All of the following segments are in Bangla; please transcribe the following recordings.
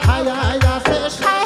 ভাইয়া আছে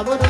아버지